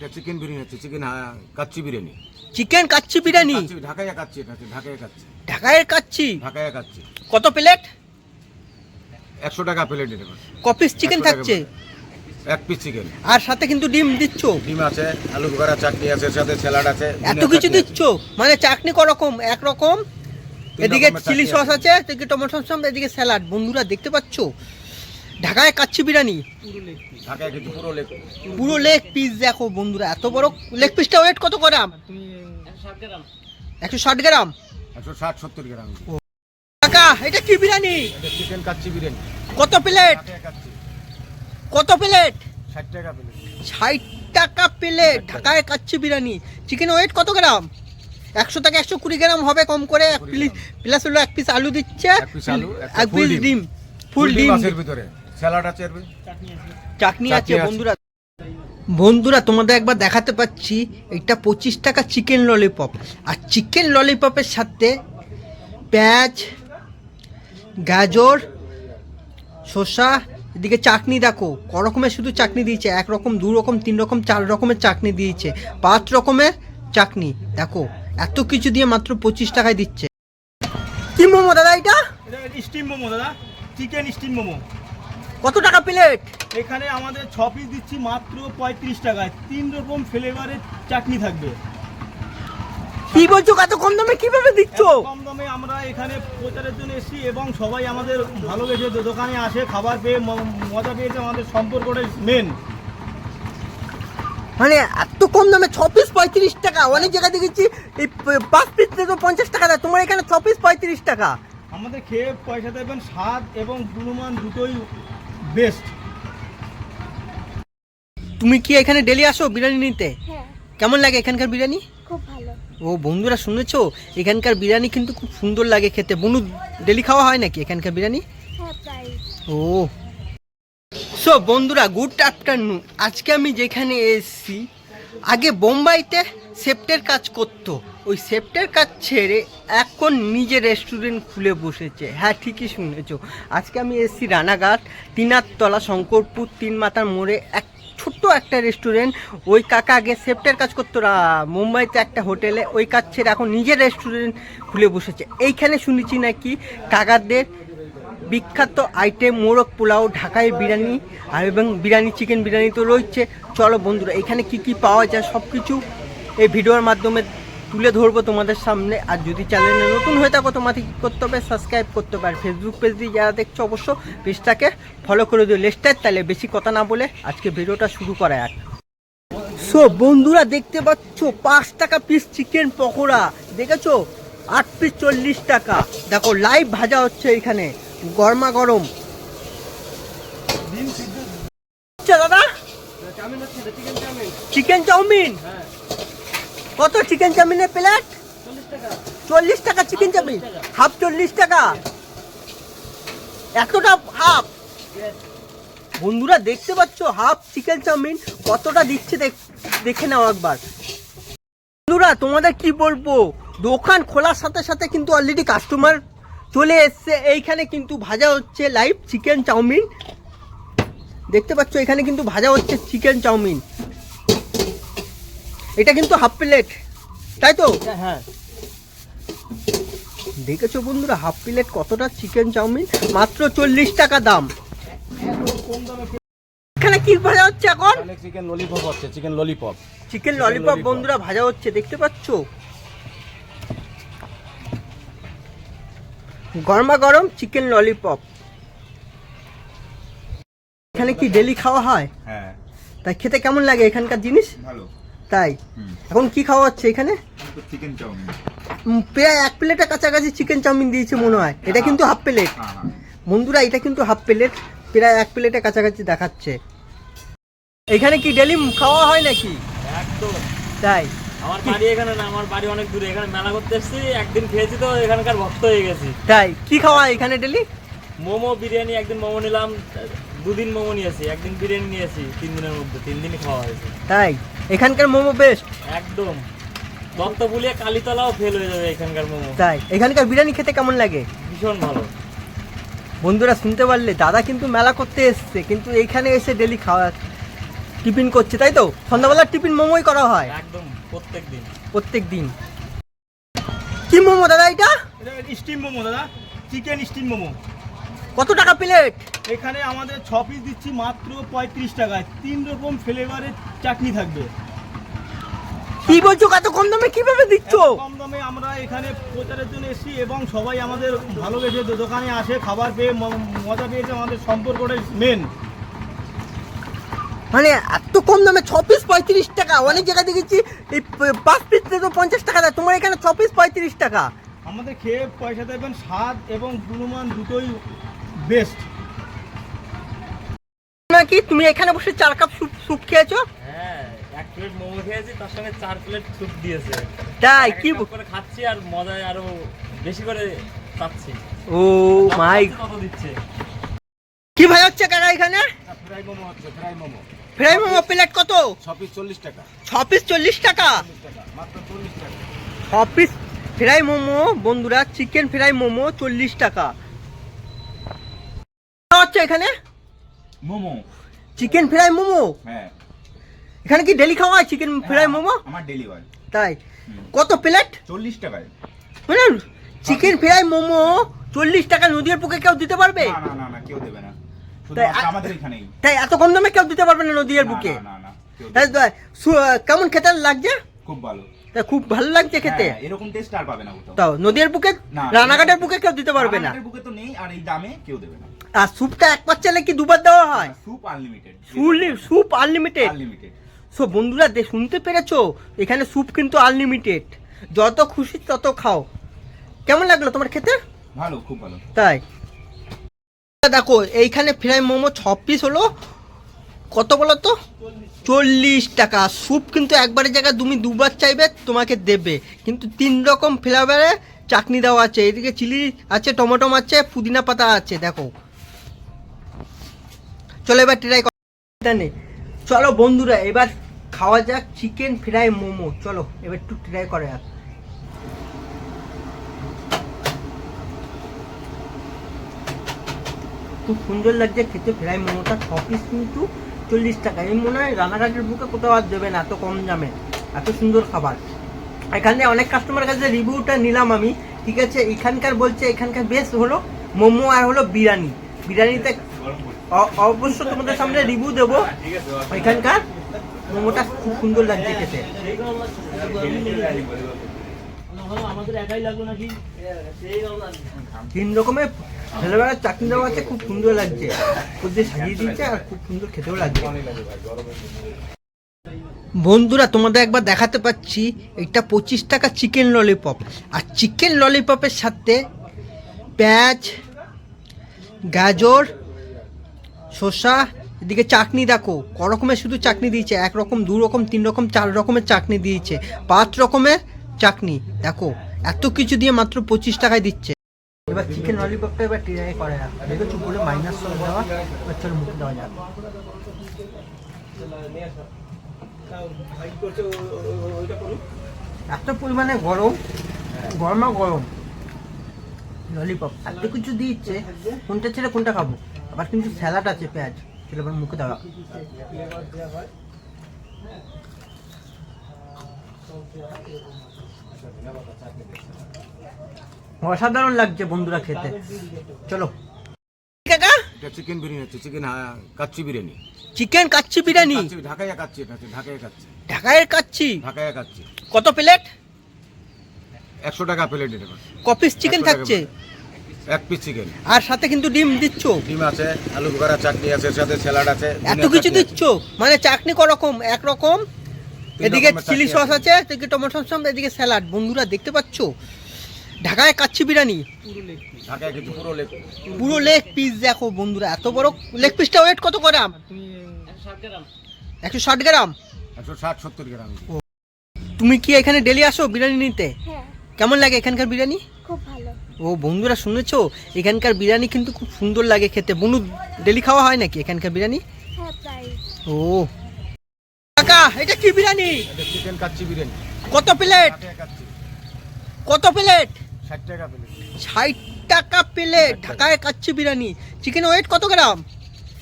এটা চিকেন বিরিয়ানি হচ্ছে chicken kacchi biryani. Chicken kacchi biryani? Dhakaiya kacchi এটা ঢাকাইয়া কাচ্চি। ঢাকায়ের কাচ্চি? ঢাকাইয়া কাচ্চি। কত প্লেট? একশো টাকা প্লেট এটা। কপিস চিকেন 100 থাকছে? এক পিস চিকেন আর সাথে কিন্তু ডিম দিচ্ছ? ডিম আছে আলু বোখারা চাটনি আছে সাথে স্যালাড আছে এত কিছু দিচ্ছ? মানে চাটনি করকম একরকম তিন এদিকে চিলি সস আছে এদিকে টমেটো সস এদিকে স্যালাড। বন্ধুরা দেখতে পাচ্ছ? ঢাকায় কাচ্চি বিরিয়ানি? ঢাকায় কিন্তু পুরো লেগ পুরো লেগ পিস দেখো বন্ধুরা এত বড় লেগ পিসটা ওয়েট কত গ্রাম? একশো ষাট গ্রাম। একশো ষাট সত্তর গ্রাম। কাকা এটা কি বিরিয়ানি? চিকেন কাচ্চি বিরিয়ানি। কত প্লেট কত প্লেট ষাট টাকা প্লেট ষাট টাকা প্লেট ঢাকায় কাচ্চি বিরিয়ানি। চিকেন ওয়েট কত গ্রাম? একশো থেকে একশো কুড়ি গ্রাম হবে কম করে। এক প্লাস হলো এক পিস আলু দিচ্ছে। এক পিস ডিম। ডিম ফুল ডিম ভিতরে। স্যালাড আছে চাটনি আছে বন্ধুরা। বন্ধুরা তোমাদের একবার দেখাতে পাচ্ছি এটা পঁচিশ টাকা চিকেন ললিপপ। আর চিকেন ললিপপের সাথে পেঁয়াজ গাজর শসা এদিকে চাটনি দেখো ক রকমের শুধু চাটনি দিয়েছে এক রকম দু রকম তিন রকম চার রকমের চাটনি দিয়েছে পাঁচ রকমের চাটনি দেখো এত কিছু দিয়ে মাত্র পঁচিশ টাকায় দিচ্ছে। কি মোমো দাদা এটা? এটা স্টিম মোমো দাদা চিকেন স্টিম মোমো কত টাকা প্লেট? এখানে আমাদের ছ পিস দিচ্ছি মাত্র পঁয়ত্রিশ টাকায়। তিন রকম ফ্লেভারের চাটনি থাকবে। কি বলছো? এত কম দামে কীভাবে দিচ্ছ? কম দামে আমরা এখানে প্রচারের জন্য এসেছি এবং সবাই আমাদের ভালোবেসে দোকানে আসে খাবার পেয়ে মজা পেয়েছে আমাদের সম্পর্কটাই মেন মানে এত কম দামে ছ পিস পঁয়ত্রিশ টাকা। অনেক জায়গায় দেখেছি এই পাঁচ পিস তো পঞ্চাশ টাকা দেয়। তোমার এখানে ছ পিস পঁয়ত্রিশ টাকা। আমাদের খেয়ে পয়সা দেবেন স্বাদ এবং গুণমান দুটোই বেস্ট। তুমি কি এখানে ডেলি আসো বিরিয়ানি নিতে? হ্যাঁ। কেমন লাগে এখানকার বিরিয়ানি? খুব ভালো। ও বন্ধুরা শুনেছো? এখানকার বিরিয়ানি কিন্তু খুব সুন্দর লাগে খেতে। বনু ডেলি খাওয়া হয় নাকি এখানকার বিরিয়ানি? হ্যাঁ ও। সো বন্ধুরা গুড আফটারনুন আজকে আমি যেখানে এসেছি আগে বোম্বাইতে সেপ্টের কাজ করতো। ওই সেপ্টের কাজ ছেড়ে এখন নিজে রেস্টুরেন্ট খুলে বসেছে। হ্যাঁ ঠিকই শুনেছো। আজকে আমি এসেছি রানাঘাট, তিনারতলা, শঙ্করপুর, তিন মাথার মোড়ে। এক ছোট্ট একটা রেস্টুরেন্ট। ওই কাকা আগে সেপ্টের কাজ করতো মুম্বাইতে একটা হোটেলে। ওই কাজ ছেড়ে এখন নিজের রেস্টুরেন্ট খুলে বসেছে। এইখানে শুনেছি নাকি কাকাদের বিখ্যাত আইটেম মোরগ পোলাও ঢাকায় বিরিয়ানি, আর এবং বিরিয়ানি, চিকেন বিরিয়ানি তো রয়েছে। চলো বন্ধুরা, এখানে কি কি পাওয়া যায় সব কিছু এই ভিডিওর মাধ্যমে তুলে ধরবো তোমাদের সামনে। আর যদি চ্যানেলে নতুন হয়ে থাকো তোমাকে কী করতে হবে? সাবস্ক্রাইব করতে হবে। আর ফেসবুক পেজ দিয়ে যারা দেখছ অবশ্য পেজটাকে ফলো করে দিও। লেস্টার তাহলে বেশি কথা না বলে আজকে ভিডিওটা শুরু করা এক সো বন্ধুরা দেখতে পাচ্ছ পাঁচ টাকা পিস চিকেন পকোড়া। দেখেছ? আট পিস চল্লিশ টাকা। দেখো লাইভ ভাজা হচ্ছে এখানে। গরমা গরম। আচ্ছা দাদা? Chicken chow mein? কত চিকেন চাউমিনের প্লেট? চল্লিশ টাকা চিকেন চাউমিন। হাফ চল্লিশ টাকা। এতটা হাফ? বন্ধুরা, দেখতে পাচ্ছ হাফ চিকেন চাউমিন কতটা দিচ্ছে দেখ- নাও একবার। বন্ধুরা, তোমাদের কি বলব? দোকান খোলার সাথে সাথে কিন্তু অলরেডি কাস্টমার চলে এসছে। এইখানে কিন্তু ভাজা হচ্ছে লাইভ চিকেন চাউমিন। দেখতে পাচ্ছ, এখানে কিন্তু ভাজা হচ্ছে চিকেন চাউমিন। এটা কিন্তু হাফ প্লেট তাই তো? হ্যাঁ। দেখেছ বন্ধুরা হাফ প্লেট কতটা চিকেন চাউমিন? মাত্র চল্লিশ টাকা দাম। এখানে কি ভাজা হচ্ছে এখন? চিকেন ললিপপ হচ্ছে চিকেন ললিপপ চিকেন ললিপপ বন্ধুরা ভাজা হচ্ছে দেখতে পাচ্ছ? গরমা গরম চিকেন ললিপপ এখানে কি ডেলি খাওয়া হয়? হ্যাঁ। তাই খেতে কেমন লাগে এখানকার জিনিস? ভালো। তাই। এখন কি খাওয়া হচ্ছে এখানে? Chicken chowmein. প্রায় এক প্লেটের কাছাকাছি চিকেন চাউমিন দিয়েছে মনে হয়। এটা কিন্তু হাফ প্লেট হ্যাঁ বন্ধুরা এটা কিন্তু হাফ প্লেট প্রায় এক প্লেটের কাছাকাছি দেখাচ্ছে। এখানে কি ডেলি খাওয়া হয় নাকি? একদম। তাই। আমার বাড়ি এখানে না আমার বাড়ি অনেক দূরে। এখানে মেলা করতে এসেছি একদিন খেয়েছি তো এখানকার ভক্ত হয়ে গেছি। তাই। কি খাওয়া এখানে ডেলি মোমো বিরিয়ানি একদিন মোমো নিলাম। দুদিন মোমো নিয়েছি একদিন বিরিয়ানি নিয়েছি তিন দিনের মধ্যে তিন দিনই খাওয়া হয়েছে। তাই? এখানকার মোমো বেস্ট একদম। দত্ত বুলিয়ে কালীতলাও ফেল হয়ে যাবে এখানকার মোমো। তাই? এখানকার বিরিয়ানি খেতে কেমন লাগে? ভীষণ ভালো। বন্ধুরা শুনতে পারলে দাদা কিন্তু মেলা করতে এসছে কিন্তু এইখানে এসে ডেলি খাওয়া টিফিন করছে তাই তো? সন্ধ্যাবেলা টিফিন মোমোই করা হয়। একদম প্রত্যেক দিন। প্রত্যেক দিন। কি মোমো দাদা এটা? এটা স্টিম মোমো দাদা চিকেন স্টিম মোমো। কত টাকা প্লেট? এখানে আমাদের ছ পিস দিচ্ছি মাত্র পঁয়ত্রিশ টাকায়। তিন রকম ফ্লেভারের চাটনি থাকবে। কি বলছো? কত কম দামে কীভাবে দিচ্ছ? কম দামে আমরা এখানে প্রচারের জন্য এসেছি এবং সবাই আমাদের ভালোবেসে দোকানে আসে খাবার পেয়ে মজা পেয়েছে আমাদের সম্পর্কটা মেন মানে এত কম দামে ছ পিস পঁয়ত্রিশ টাকা। অনেক জায়গায় দেখেছি এই পাঁচ পিস তো পঞ্চাশ টাকা দেয়। তোমার এখানে ছ পিস পঁয়ত্রিশ টাকা। আমাদের খেয়ে পয়সা দেবেন স্বাদ এবং গুণমান দুটোই বেস্ট নাকি তুমি এখানে বসে চার কাপ স্যুপ স্যুপ খেয়েছো? হ্যাঁ এক প্লেট মোমো খেয়েছি তার সঙ্গে চার প্লেট স্যুপ দিয়েছে। তাই কি করে খাচ্ছি আর মজায় আরও বেশি করে চাচ্ছি। ও মাই কত দিচ্ছে। কি ভাই হচ্ছে কাকা এখানে? ফ্রাই মোমো হচ্ছে fry momo. Fry momo plate কত? ছ পিস চল্লিশ টাকা। ছ পিস চল্লিশ টাকা? চল্লিশ টাকা মাত্র চল্লিশ টাকা। ছ পিস ফ্রাই মোমো বন্ধুরা চিকেন ফ্রাই মোমো চল্লিশ টাকা। হচ্ছে এখানে? মোমো। Chicken fry momo? হ্যাঁ। এখানে কি ডেলি খাওয়া হয় চিকেন ফ্রাই মোমো? আমার ডেলি হয়। তাই। কত প্লেট? চল্লিশ টাকায়। মানে চিকেন ফ্রাই মোমো চল্লিশ টাকা নদীর বুকে কেউ দিতে পারবে? না না না কেউ দেবে না। তাই আমাদের এখানেই। তাই এত কম দামে কেউ দিতে পারবে না নদীর বুকে? কেমন খেতে লাগছে? খুব ভালো। তাই খুব ভালো লাগছে খেতে। হ্যাঁ, এরকম টেস্ট আর পাবে না তাও নদীর বুকে? রানাঘাটের বুকে কেউ দিতে পারবে না? বুকে তো নেই আর এই দামে কেউ দেবে না। আর স্যুপটা একবার চাইলে কি দুবার দেওয়া হয়? Soup unlimited soup unlimited unlimited so বন্ধুরা শুনতে পেরেছ? এখানে স্যুপ কিন্তু আনলিমিটেড যত খুশি তত খাও। কেমন লাগল তোমার খেতে? ভালো খুব ভালো। তাই। দেখো এইখানে ফ্রাই মোমো ছ পিস হলো। কত বলো তো? চল্লিশ টাকা। স্যুপ কিন্তু একবারের জায়গায় তুমি দুবার চাইবে, তোমাকে দেবে। কিন্তু তিন রকম ফ্লেভারে চাটনি দেওয়া আছে। এদিকে চিলি আছে, টমেটো আছে, পুদিনা পাতা আছে, দেখো। চলো এবার ট্রাই নেই চলো বন্ধুরা, এবার খাওয়া যাক চিকেন ফ্রাই মোমো। চলো, এবার একটু ট্রাই করা যাক। খুব সুন্দর লাগছে খেতে। ফ্রাই মোমোটা ছ পিস কিন্তু চল্লিশ টাকা। এই মনে হয় রানাঘাটের বুকে কোথাও আর দেবে না এত কম দামে এত সুন্দর খাবার। এখানে অনেক কাস্টমার কাছে রিভিউটা নিলাম আমি। ঠিক আছে এখানকার বলছে এখানকার বেশ হলো মোমো আর হলো বিরিয়ানি। বিরিয়ানিতে অবশ্য তোমাদের সামনে রিভিউ দেবো। এখানকার মোমোটা খুব সুন্দর লাগছে খেতে। তিন রকমের ফ্লেভারের চাটনি দেওয়া আছে খুব সুন্দর লাগছে। খুব সাজিয়ে আর খুব সুন্দর খেতেও লাগছে। বন্ধুরা, তোমাদের একবার দেখাতে পাচ্ছি, এটা পঁচিশ টাকা চিকেন ললিপপ আর চিকেন ললিপপের সাথে পেঁয়াজ, গাজর, শসা, এদিকে চাটনি দেখো ক রকমের শুধু চাটনি দিয়েছে, এক রকম, দু রকম, তিন রকম, চার রকমের চাটনি দিয়েছে, পাঁচ রকমের চাটনি। দেখো, এত কিছু দিয়ে মাত্র পঁচিশ টাকায় দিচ্ছে। এবার চিকেন ললিপপটা এবার ট্রাই করে না দেখেছ বলে মাইনাস করে দেওয়া, এবার চলো মুখে দেওয়া যাবে এত পরিমাণে গরম, গরমা গরম। ললিপপ এত কিছু দিচ্ছে, কোনটা ছেড়ে কোনটা খাব? আবার কিন্তু স্যালাড আছে, পেঁয়াজ। সেটা আবার মুখে দেওয়া। অসাধারণ লাগছে বন্ধুরা খেতে। চলো। কাকা? এটা চিকেন বিরিয়ানি হচ্ছে চিকেন কাচ্চি বিরিয়ানি। চিকেন কাচ্চি বিরিয়ানি? কাচ্চি ঢাকাইয়া কাচ্চি এটা ঢাকাইয়া কাচ্চি। ঢাকায়ের কাচ্চি? ঢাকাইয়া কাচ্চি। কত প্লেট? একশো টাকা প্লেট এটা। চিকেন 100 থাকছে? এক পিস চিকেন আর সাথে কিন্তু ডিম দিচ্ছ? ডিম আছে আলু বোখারা চাটনি আছে সাথে স্যালাড আছে এত কিছু দিচ্ছ? মানে চাটনি ক রকম এক রকম এদিকে চিলি সস আছে এদিকে টমেটো সস এদিকে স্যালাড। বন্ধুরা দেখতে পাচ্ছ? ঢাকায় কাচ্ছি বিরিয়ানি। ঢাকায় পুরো লেগ পুরো লেগ পিস দেখো বন্ধুরা এত বড় লেগ পিসটা ওয়েট কত গ্রাম একশো ষাট গ্রাম। একশো ষাট সত্তর গ্রাম। তুমি কি এখানে ডেলি আসো বিরিয়ানি নিতে? হ্যাঁ। কেমন লাগে এখানকার বিরিয়ানি? খুব ভালো। ও বন্ধুরা শুনেছো? এখানকার বিরিয়ানি কিন্তু খুব সুন্দর লাগে খেতে। বনু ডেলি খাওয়া হয় নাকি এখানকার বিরিয়ানি? হ্যাঁ ও। কাকা এটা কি বিরিয়ানি? চিকেন কাচ্চি বিরিয়ানি। কত প্লেট কত প্লেট ষাট টাকা প্লেট ষাট টাকা প্লেট ঢাকায় কাচ্চি বিরিয়ানি। চিকেন ওয়েট কত গ্রাম?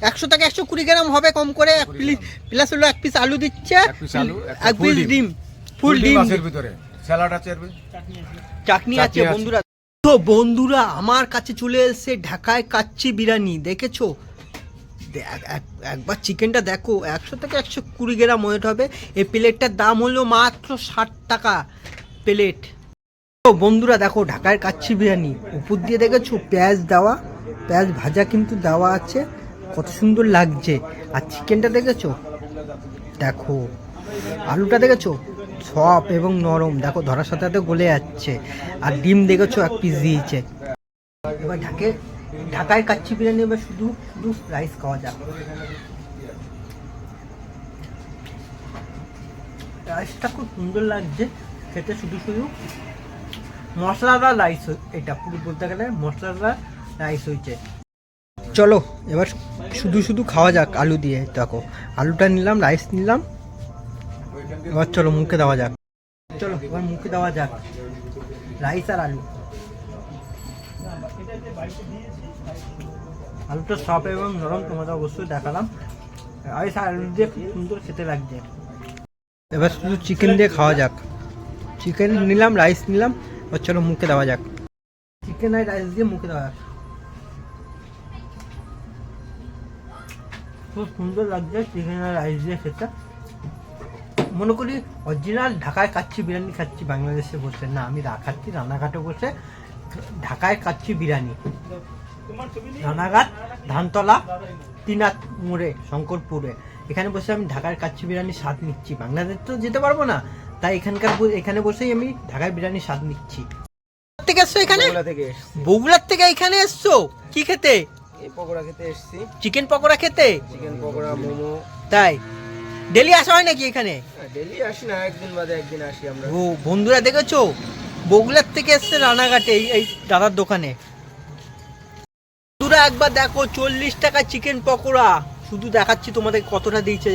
একশো টাকা একশো কুড়ি গ্রাম হবে কম করে এক পিস প্লাস হলো এক পিস আলু দিচ্ছে এক পিস ডিম। ডিম ফুল ডিম। ভিতরে। স্যালাড আছে চাটনি আছে। বন্ধুরা। তো বন্ধুরা আমার কাছে চলে এসেছে ঢাকায় কাচ্চি বিরিয়ানি দেখেছ? এক- এক- একবার চিকেনটা দেখো একশো থেকে একশো কুড়ি গ্রাম ওয়েট হবে। এই প্লেটটার দাম হলো মাত্র ষাট টাকা প্লেট তো বন্ধুরা, দেখো, ঢাকায় কাচ্ছি বিরিয়ানি। উপর দিয়ে দেখেছ, পেঁয়াজ দেওয়া, পেঁয়াজ ভাজা কিন্তু দেওয়া আছে। কত সুন্দর লাগছে। আর চিকেনটা দেখেছ? দেখো, আলুটা দেখেছ? সফট এবং নরম। দেখো, ধরার সাথে সাথে গলে যাচ্ছে। আর ডিম দেখেছ, এক পিস দিয়েছে। এবার ঢাকে, ঢাকায় কাচ্ছি বিরিয়ানি, এবার শুধু শুধু রাইস খাওয়া যাক। রাইসটা খুব সুন্দর লাগছে। খেতে শুধু শুধু মশলাদার রাইস এটা পুরো বলতে গেলে মশলাদার রাইস হয়েছে চলো, এবার শুধু শুধু খাওয়া যাক আলু দিয়ে, দেখো। আলুটা নিলাম রাইস নিলাম। এবার চলো, মুখে দেওয়া যাক। চলো, এবার মুখে দেওয়া যাক। রাইস আর আলু। আলুটা সফট এবং নরম, তোমাদের অবশ্যই দেখালাম। রাইস আর আলু দিয়ে খুব সুন্দর খেতে লাগছে। এবার শুধু চিকেন দিয়ে খাওয়া যাক। চিকেন নিলাম রাইস নিলাম। চলো মুখে দেওয়া যাক চিকেন আর রাইস দিয়ে মুখে দেওয়া যাক খুব সুন্দর লাগছে চিকেন আর রাইস দিয়ে খেতে। মনে করি অরিজিনাল ঢাকায় কাচ্চি বিরিয়ানি খাচ্ছি, বাংলাদেশে বসে। না, আমি রা- খাচ্ছি, রানাঘাটে বসে ঢাকায় খাচ্ছি বিরিয়ানি। রানাঘাট, ধানতলা তিনাত মোড়ে, শঙ্করপুরে। এখানে বসে আমি ঢাকার কাচ্চি বিরিয়ানি স্বাদ নিচ্ছি। বাংলাদেশ তো যেতে পারব না। তাই এখানকার এখানে বসেই আমি ঢাকার বিরিয়ানি স্বাদ নিচ্ছি। থেকে এসছো এখানে? থেকে বগুড়ার থেকে এখানে এসছো? কি খেতে? পকোড়া খেতে এসেছি। চিকেন পকোড়া খেতে? চিকেন পকোড়া মোমো। তাই। ডেলি আসা হয় নাকি এখানে? ডেলি আসি না একদিন বাদে একদিন আসি আমরা। ও বন্ধুরা দেখেছ? বগুড়ার থেকে এসছে রানাঘাটে এই এই দাদার দোকানে। বন্ধুরা একবার দেখো চল্লিশ টাকা চিকেন পকোড়া। শুধু দেখাচ্ছি তোমাদের কতটা দিয়েছে।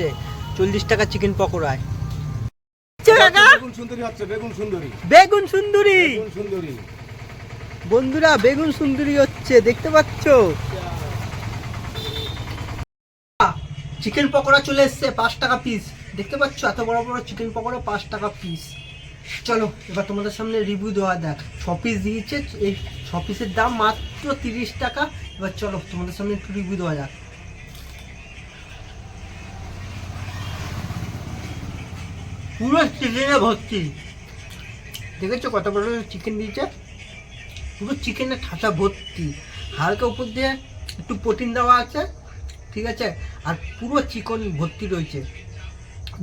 চল্লিশ টাকা চিকেন পকোড়ায়। কাকা, বেগুন সুন্দরী হচ্ছে বেগুন সুন্দরী। বেগুন সুন্দরী? বেগুন সুন্দরী। বন্ধুরা বেগুন সুন্দরী হচ্ছে দেখতে পাচ্ছ? চিকেন পকোড়া চলে এসছে পাঁচ টাকা পিস দেখতে পাচ্ছ এত বড় বড় চিকেন পকোড়া পাঁচ টাকা পিস চলো এবার তোমাদের সামনে রিভিউ দেওয়া দেখ। ছ পিস দিয়েছে এই ছ পিসের দাম মাত্র তিরিশ টাকা। এবার চলো তোমাদের সামনে একটু রিভিউ দেওয়া যাক। পুরো চিকেনে ভর্তি। দেখেছ কত বড় চিকেন দিয়েছে? পুরো চিকেনের ঠাসা ভর্তি। হালকা উপর দিয়ে একটু প্রোটিন দেওয়া আছে, ঠিক আছে? আর পুরো চিকেন ভর্তি রয়েছে।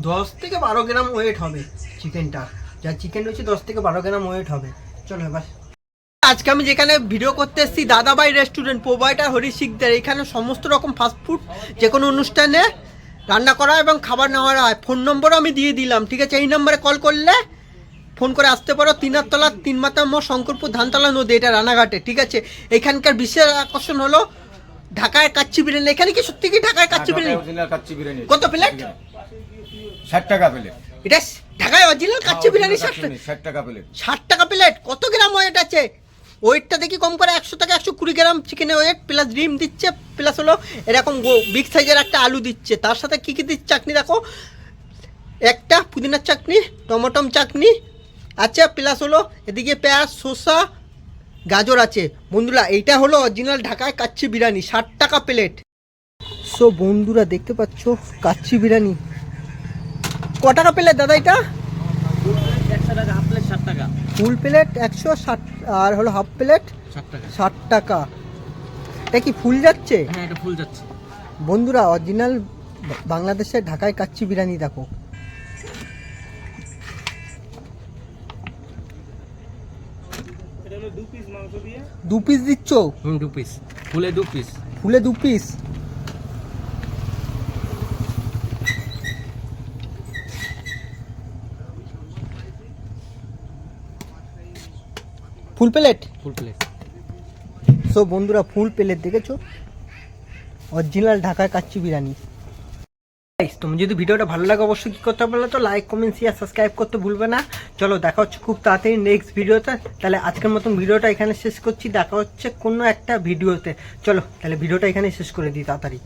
দশ থেকে বারো গ্রাম ওয়েট হবে চিকেনটা যা চিকেন রয়েছে, দশ থেকে বারো গ্রাম ওয়েট হবে। চলো এবার। আজকে আমি যেখানে ভিডিও করতে এসেছি দাদাবাই রেস্টুরেন্ট প্রোভাইডার হরি শিকদার এখানে সমস্ত রকম ফাস্টফুড যে কোনো অনুষ্ঠানে রান্না করা এবং খাবার নেওয়া হয় ফোন নম্বরও আমি দিয়ে দিলাম ঠিক আছে? এই নম্বরে কল করলে ফোন করে আসতে পারো। তিনারতলা তিন মাথা মোড় শঙ্করপুর ধানতলা নদী এটা রানাঘাটে ঠিক আছে? এখানকার বিশেষ আকর্ষণ হলো ঢাকায় কাচ্চি বিরিয়ানি। এখানে কি সত্যি কি ঢাকায় কাচ্চি বিরিয়ানি? কত প্লেট ষাট টাকা প্লেট এটা ঢাকায় অরিজিনাল কাচ্চি বিরিয়ানি ষাট ষাট টাকা প্লেট ষাট টাকা প্লেট কত গ্রাম ওয়েট আছে? ওয়েটটা দেখি কম করে একশো টাকা একশো কুড়ি গ্রাম চিকেনের ওয়েট প্লাস ডিম দিচ্ছে প্লাস হলো এরকম বিগ সাইজের একটা আলু দিচ্ছে। তার সাথে কী কী দিচ্ছে চাটনি দেখো। একটা পুদিনার চাটনি টমেটম চাটনি আচ্ছা প্লাস হলো এদিকে পেঁয়াজ শসা গাজর আছে। বন্ধুরা এইটা হলো অরিজিনাল ঢাকায় কাচ্চি বিরিয়ানি ষাট টাকা প্লেট সো বন্ধুরা দেখতে পাচ্ছ কাচ্চি বিরিয়ানি। ক টাকা প্লেট দাদা এটা? ফুল প্লেট একশো ষাট আর হলো হাফ প্লেট ষাট টাকা। এটা কি ফুল যাচ্ছে? হ্যাঁ এটা ফুল যাচ্ছে। বন্ধুরা অরিজিনাল বাংলাদেশের ঢাকায় কাচ্চি বিরিয়ানি দেখো। দু পিস মাংস দু পিস দিচ্ছ? হুম দু পিস ফুলে দু পিস ফুলে দু piece full plate? Full plate. So বন্ধুরা ফুল প্লেট দেখেছ? অরিজিনাল ঢাকায় কাচ্চি বিরিয়ানি। তুমি যদি ভিডিওটা ভালো লাগে অবশ্যই কী করতে বলো তো? লাইক কমেন্ট শেয়ার সাবস্ক্রাইব করতে ভুলবে না। চলো দেখা হচ্ছে খুব তাড়াতাড়ি নেক্সট ভিডিওতে। তাহলে আজকের মতন ভিডিওটা এখানে শেষ করছি। দেখা হচ্ছে কোনো একটা ভিডিওতে। চলো তাহলে ভিডিওটা এখানে শেষ করে দিই তাড়াতাড়ি।